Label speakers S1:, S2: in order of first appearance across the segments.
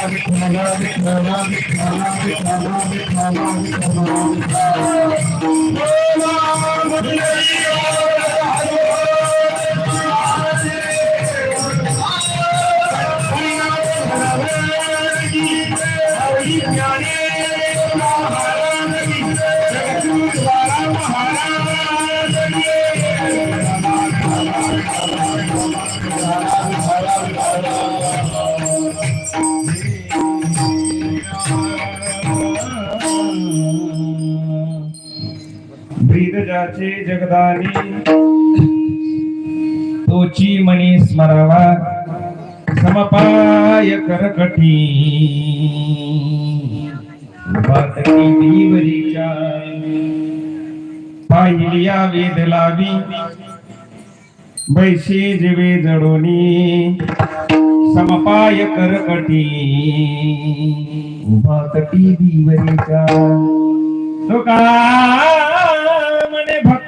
S1: Thank you. ब्रीदजाचे Jagdani. तोची मनी स्मरावा. समपाय करकटी बातकी देवरीच्या पाहिलिया वेद लावी. बैसे जीवे जडोनी. समपाय करकटी उभा तटी दिवरीच्या तुका म्हणे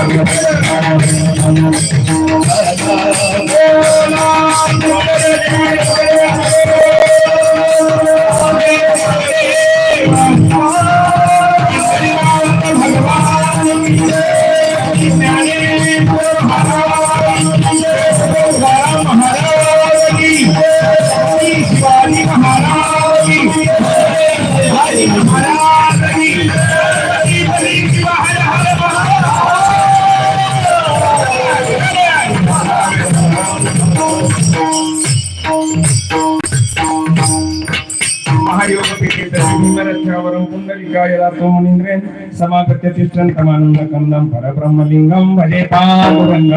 S1: महायोगपीठेतरवरं पुण्डलिकाय மகாயோகரம் புண்டரிகாயதார்த்தமுனிந்திரேன் சமாகத்திய திஷ்டன் கமானந்த கந்தம் பரபிரம்மலிங்கம் பஜே பாண்டுரங்க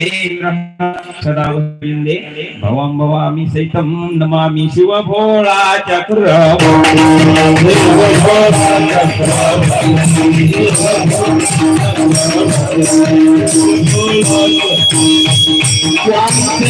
S1: सदा भवं भवामि सहितं नमामि शिव भोळा चक्र
S2: श्यामचे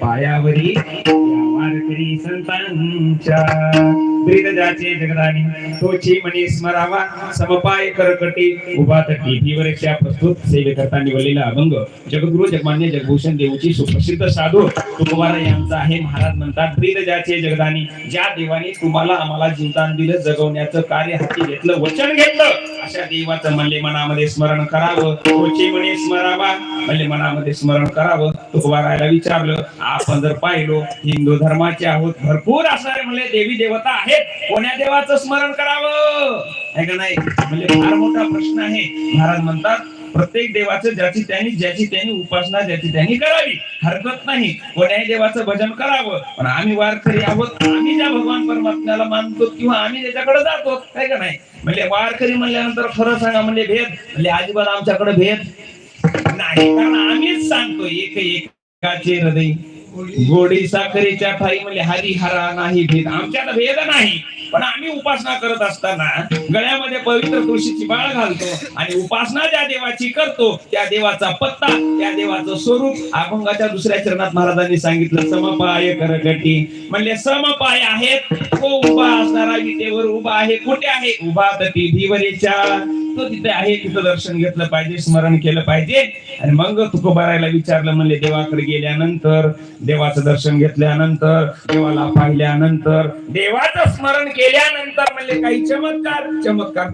S1: पायावरी वारकरी संतांच्या ब्रीदजाचे जगदानी तोची मणी स्मरावा समपाय करकटी उभा तटी भीवरेक्षा प्रस्तुत सेवेकरता निवडलेला अभंग. जगद्गुरु जगमान्य जगभूषण देवची सुप्रसिद्ध साधू तुकोबारा यांचा आहे. महाराज म्हणतात ब्रीदजाचे जगदानी ज्या देवाने तुम्हाला आम्हाला जीवदान दिलं जगवण्याचं कार्य हाती घेतलं वचन घेतलं. अशा देवाचं म्हणले मनामध्ये स्मरण करावं. तुझे म्हणे स्मरावा. म्हणले मनामध्ये स्मरण करावं. तुकबारायला विचारलं आपण जर पाहिलो हिंदू धर्माचे आहोत भरपूर असणारे म्हणले देवी देवता आहेत. कोण्या देवाचं स्मरण करावं? आहे का नाही? म्हणजे फार मोठा प्रश्न आहे. महाराज म्हणतात प्रत्येक देवाचं ज्याची त्यांनी ज्याची त्यांनी उपासना ज्याची त्यांनी करावी हरकत नाही. कोण्याही देवाचं भजन करावं पण आम्ही वारकरी आहोत आम्ही ज्या भगवान परमात्म्याला मानतो किंवा आम्ही त्याच्याकडे जातो काय का नाही? म्हणजे वारकरी म्हणल्यानंतर खरं सांगा म्हणजे भेद म्हणजे अजिबात आमच्याकडे भेद नाही. कारण आम्हीच सांगतो एक एकाचे हृदय. गोडी साखरेच्या ठाई म्हणजे हरी हरा नाही भेद. आमच्यात भेद नाही. पण आम्ही उपासना करत असताना गळ्यामध्ये पवित्र तुळशीची बाळ घालतो आणि उपासना ज्या देवाची करतो त्या देवाचा पत्ता त्या देवाचं स्वरूप अभंगाच्या दुसऱ्या चरणात महाराजांनी सांगितलं समपाय करगटी म्हणले समपाय आहेत तो उभा असणारा विटेवर उभा आहे. कुठे आहे? उभा तटी धीवरेच्या तो तिथे आहे तिथं दर्शन घेतलं पाहिजे स्मरण केलं पाहिजे. आणि मग तुकोबारायला विचारलं म्हणले देवाकडे गेल्यानंतर देवाचं दर्शन घेतल्यानंतर देवाला पाहिल्यानंतर देवाचं स्मरण केल्यानंतर म्हणले काही चमत्कार. चमत्कार.